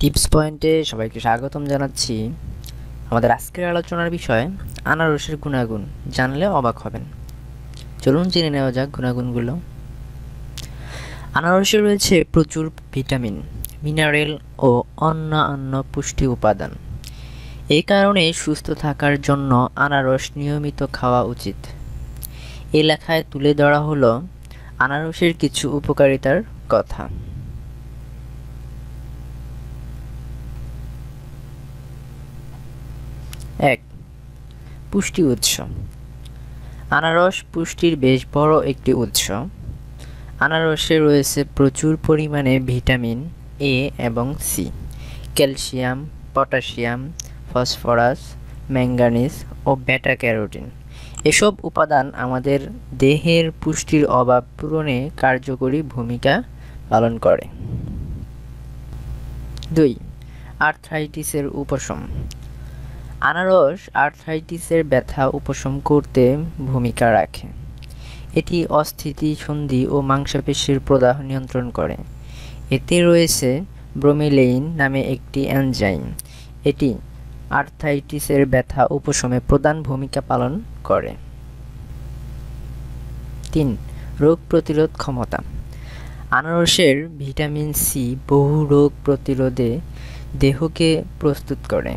Tips পয়েন্টে সবাইকে স্বাগতম জানাচ্ছি। আমাদের আজকের আলোচনার বিষয়, আনারসের গুণাগুণ। জানলে অবাক হবেন। চলুন জেনে নেওয়া যাক গুণাগুণগুলো। আনারসে রয়েছে প্রচুর ভিটামিন, মিনারেল ও অন্যান্য পুষ্টি উপাদান। এই কারণে সুস্থ থাকার জন্য আনারস নিয়মিত খাওয়া উচিত। এই লেখায় তুলে ধরা হলো, আনারসের কিছু উপকারিতার কথা। এক, পুষ্টি উৎস। আনারস পুষ্টির বেশ বড় একটি উৎস। আনারসে রয়েছে প্রচুর পরিমাণে ভিটামিন এ এবং C calcium, potassium, phosphorus manganese ও বেটা ক্যারোটিন এসব উপাদান আমাদের দেহের পুষ্টির অভাব পূরণে কার্যকরী ভূমিকা পালন করে। দুই, আর্থ্রাইটিসের উপশম। আনারস আর্থ্রাইটিসের ব্যথা উপশম করতে ভূমিকা রাখে। এটি অস্থিতি সন্ধি ও মাংসপেশির প্রদাহ নিয়ন্ত্রণ করে। এতে রয়েছে ব্রোমেলেইন নামে একটি এনজাইম। এটি আর্থাইটিসের ব্যথা উপশমে প্রধান ভূমিকা পালন করে। তিন, রোগ প্রতিরোধ ক্ষমতা। আনারসের ভিটামিন সি বহু রোগ প্রতিরোধে দেহকে প্রস্তুত করে।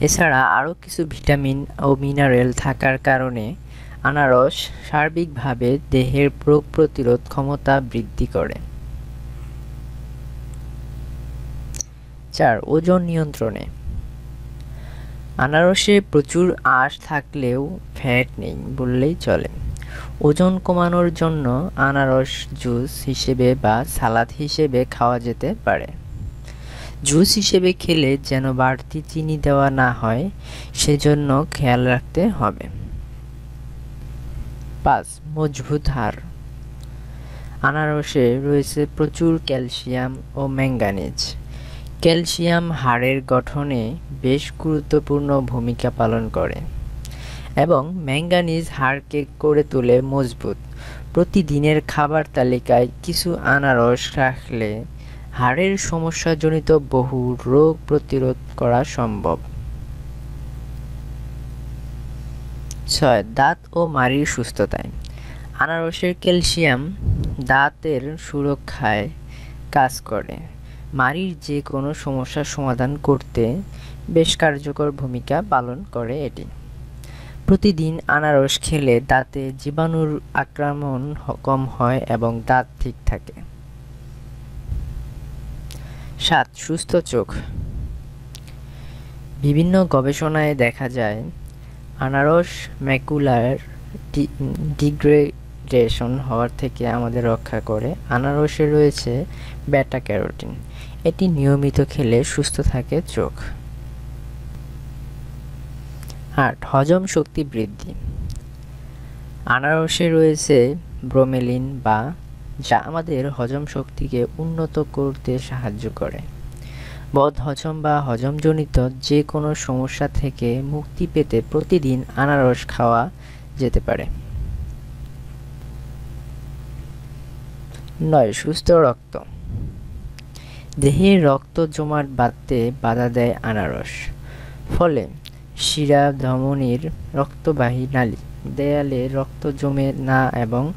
এছাড়া আরও কিছু ভিটামিন ও মিনারেল থাকার কারণে আনারস সার্বিকভাবে দেহের রোগ প্রতিরোধ ক্ষমতা বৃদ্ধি করে। চার, ওজন নিয়ন্ত্রণে। আনারসে প্রচুর আঁশ থাকলেও ফ্যাট নেই বললেই চলে। ওজন কমানোর জন্য আনারস জুস হিসেবে বা সালাদ হিসেবে খাওয়া যেতে পারে। জুস হিসেবে খেলে যেন বাড়তি চিনি দেওয়া না হয়, সেজন্য খেয়াল রাখতে হবে। পাঁচ, মজবুত হাড়। আনারসে রয়েছে প্রচুর ক্যালসিয়াম ও ম্যাঙ্গানিজ। ক্যালসিয়াম হাড়ের গঠনে বেশ গুরুত্বপূর্ণ ভূমিকা পালন করে এবং ম্যাঙ্গানিজ হাড়কে করে তোলে মজবুত। প্রতিদিনের খাবার তালিকায় কিছু আনারস রাখলে হাড়ের সমস্যাজনিত বহু রোগ প্রতিরোধ করা সম্ভব। ছয়, দাঁত ও মাড়ির সুস্থতায়। আনারসের ক্যালসিয়াম দাঁতের সুরক্ষায় কাজ করে। মাড়ির যে কোনো সমস্যার সমাধান করতে বেশ কার্যকর ভূমিকা পালন করে এটি। প্রতিদিন আনারস খেলে দাঁতে জীবাণুর আক্রমণ কম হয় এবং দাঁত ঠিক থাকে। সাত সুস্থ চোখ। বিভিন্ন গবেষণায় দেখা যায়, আনারস ম্যাকুলার ডিগ্রেডেশন হওয়ার থেকে আমাদের রক্ষা করে। আনারসে রয়েছে ব্যাটা ক্যারোটিন। এটি নিয়মিত খেলে সুস্থ থাকে চোখ। আট, হজম শক্তি বৃদ্ধি। আনারসে রয়েছে ব্রোমেলিন বা যা আমাদের হজম শক্তিকে উন্নত করতে সাহায্য করে। বদ হজম বা হজমজনিত যে কোনো সমস্যা থেকে মুক্তি পেতে প্রতিদিন আনারস খাওয়া যেতে পারে। নয়, সুস্থ রক্ত। দেহে রক্ত জমাট বাঁধতে বাধা দেয় আনারস। ফলে শিরা, ধমনির রক্তবাহী নালী, দেয়ালে রক্ত জমে না এবং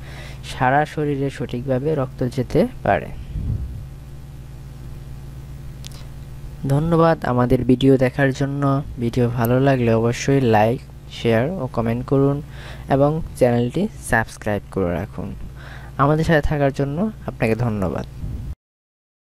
সারা শরীরে সঠিকভাবে রক্ত যেতে পারে। ধন্যবাদ আমাদের ভিডিও দেখার জন্য। ভিডিও ভালো লাগলে অবশ্যই লাইক, শেয়ার ও কমেন্ট করুন এবং চ্যানেলটি সাবস্ক্রাইব করে রাখুন। আমাদের সাথে থাকার জন্য আপনাকে ধন্যবাদ।